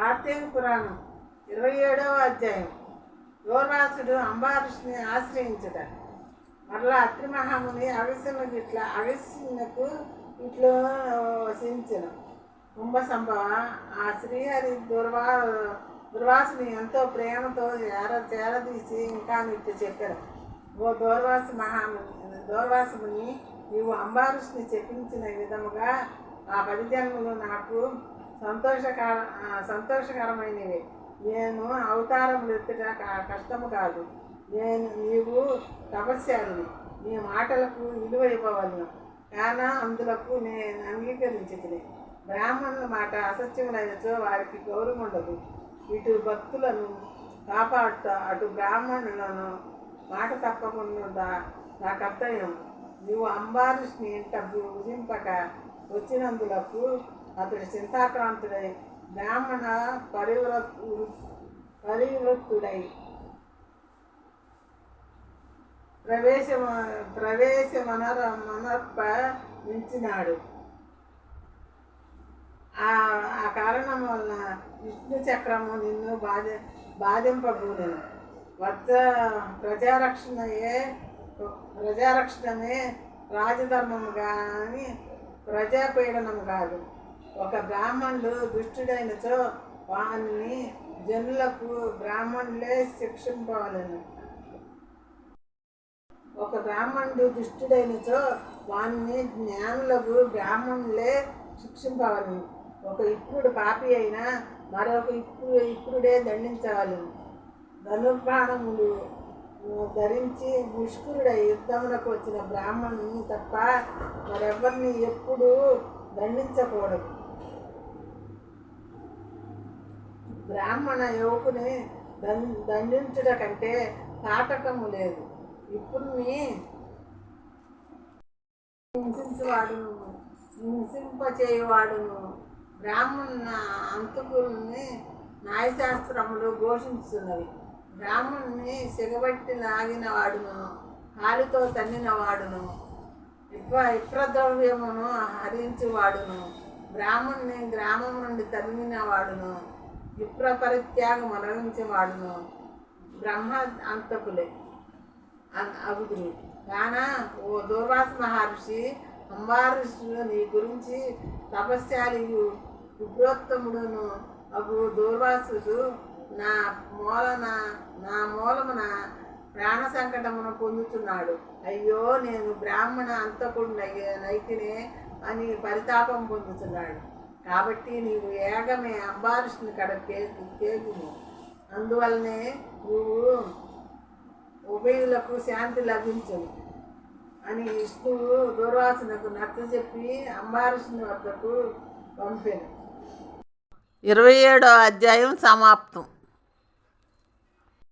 కార్తీక పురాణం ఇరవై ఏడవ అధ్యాయం. దూర్వాసుడు అంబారుషుని ఆశ్రయించట. మరలా అత్రి మహాముని అగస్యుని ఇట్లా అగస్యునకు ఇట్లో వసించిన. కుంభ సంభవ ఆ శ్రీహరి దుర్వా దుర్వాసుని ఎంతో ప్రేమతో చేర చేరదీసి ఇంకా ఇట్టు చెప్పారు. ఓ దూర్వాస మహాముని దూర్వాసుని నీవు అంబారుషుని చెప్పించిన విధముగా ఆ పది జన్మలు నాకు సంతోషకర సంతోషకరమైనవి. నేను అవతారం ఎత్తుట కష్టము కాదు. నేను నీవు తపస్యాలిని నీ మాటలకు విలువ ఇవ్వవలను. కాన అందులకు నేను అంగీకరించుకుని బ్రాహ్మణుల మాట అసత్యములైనచో వారికి గౌరవం ఉండదు ఇటు భక్తులను కాపాడుతా అటు బ్రాహ్మణులను మాట తప్పకుండా నా కర్తవ్యం. నీవు అంబారుష్ని ఇంట భుజింపక వచ్చినందులకు అతడు చింతాక్రాంతుడై బ్రాహ్మణ పరివృత్ పరివృత్తుడై ప్రవేశమ ప్రవేశ మనర మనర్ప మించినాడు ఆ ఆ కారణం వలన విష్ణు చక్రము నిన్ను బాధ బాధింపబూడెను. వద్ద ప్రజారక్షణయే ప్రజారక్షణమే రాజధర్మము కానీ ప్రజాపీడనం కాదు. ఒక బ్రాహ్మణుడు దుష్టుడైనచో వాని జనులకు బ్రాహ్మణులే శిక్షింపవలను. ఒక బ్రాహ్మణుడు దుష్టుడైనచో వాణ్ణి జ్ఞానులకు బ్రాహ్మణులే శిక్షింపవలను. ఒక ఇప్పుడు పాపి అయినా మరొక ఇప్పుడు ఇప్పుడే దండించవలను. ధనుర్బాణములు ధరించి ముష్కరుడై యుద్ధములకు వచ్చిన బ్రాహ్మణుని తప్ప మరెవరిని ఎప్పుడూ దండించకూడదు. బ్రాహ్మణ యువకుని దం దండించుట కంటే తాటకము లేదు. ఇప్పుడు మీ హింసించువాడును హింసింపచేయువాడును బ్రాహ్మణ అంతకుల్ని న్యాయశాస్త్రములు ఘోషిస్తున్నవి బ్రాహ్మణ్ణి సిగబట్టి లాగిన వాడును కాలితో తన్నిన వాడును ఇప్ర ఇప్రద్రవ్యమును హరించువాడును బ్రాహ్మణ్ణి గ్రామం నుండి తరిమిన వాడును విప్ర పరిత్యాగం అనుభవించేవాడును బ్రహ్మ అంతకులే. అవుతుంది. కానా కాన ఓ దూర్వాస మహర్షి అంబారుషుడు నీ గురించి తపస్యాలియు విప్రోత్తముడును. అగు దూర్వాసుడు నా మూలన నా మూలమున ప్రాణ సంకటమును పొందుతున్నాడు. అయ్యో నేను బ్రాహ్మణ అంతకుడు నైతినే అని పరితాపం పొందుతున్నాడు. కాబట్టి నీవు ఏగమే అంబారుషుని కడ కేగు అందువల్లనే నువ్వు ఉభయులకు శాంతి లభించవు అని ఇస్తూ దూర్వాసునకు నచ్చజెప్పి అంబారుషుని వద్దకు పంపాను. ఇరవై ఏడో అధ్యాయం సమాప్తం.